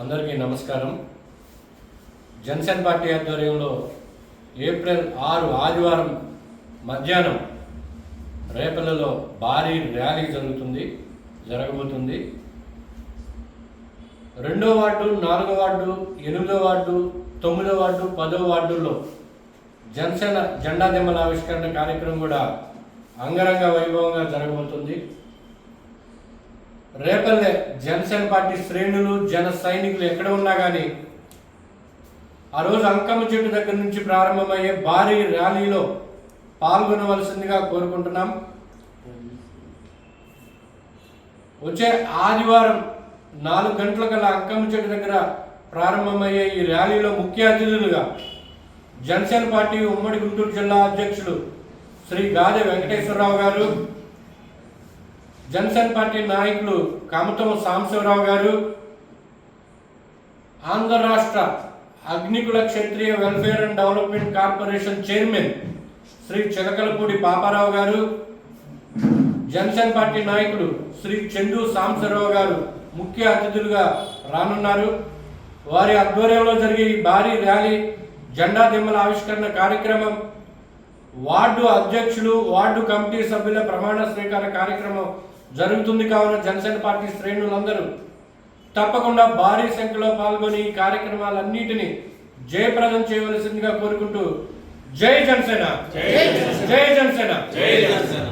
అందరికీ నమస్కారం. జనసేన పార్టీ ఆధ్వర్యంలో ఏప్రిల్ ఆరు ఆదివారం మధ్యాహ్నం రేపల్లలో భారీ ర్యాలీ జరుగుతుంది జరగబోతుంది. రెండో వార్డు నాలుగో వార్డు ఎనిమిదో వార్డు తొమ్మిదో వార్డు పదో వార్డుల్లో జనసేన జెండా దిమ్మల ఆవిష్కరణ కార్యక్రమం కూడా అంగరంగ వైభవంగా జరగబోతుంది. రేపల్లె జనసేన పార్టీ శ్రేణులు జన సైనికులు ఎక్కడ ఉన్నా కానీ ఆ రోజు అంకమ్మ చెట్టు దగ్గర నుంచి ప్రారంభమయ్యే భారీ ర్యాలీలో పాల్గొనవలసిందిగా కోరుకుంటున్నాం. వచ్చే ఆదివారం నాలుగు గంటల కల్లా అంకమ్మ చెట్టు దగ్గర ప్రారంభమయ్యే ఈ ర్యాలీలో ముఖ్య అతిథులుగా జనసేన పార్టీ ఉమ్మడి గుంటూరు జిల్లా అధ్యక్షులు శ్రీ గాదె వెంకటేశ్వరరావు గారు జనసేన పార్టీ నాయకులు కామతం సాంబశివరావు గారు ఆంధ్ర రాష్ట్ర Agnikula Kshatriya welfare and development corporation chairman Shri Chilakalapudi Paparao garu Janasena party నాయకులు శ్రీ చందు సాంబశివరావు గారు ముఖ్య అతిథులుగా రానున్నారు. వారి ఆధ్వర్యంలో జరిగే ఈ భారీ ర్యాలీ జెండా దిమ్మల ఆవిష్కరణ కార్యక్రమం వార్డు అధ్యక్షులు వార్డు కమిటీ సభ్యుల ప్రమాణ స్వీకార కార్యక్రమం జరుగుతుంది కావున జనసేన పార్టీ శ్రేణులందరూ తప్పకుండా భారీ సంఖ్యలో పాల్గొని ఈ కార్యక్రమాలన్నిటినీ జయప్రదం చేయవలసిందిగా కోరుకుంటూ జై జనసేన. జై జనసేన. జై జనసేన.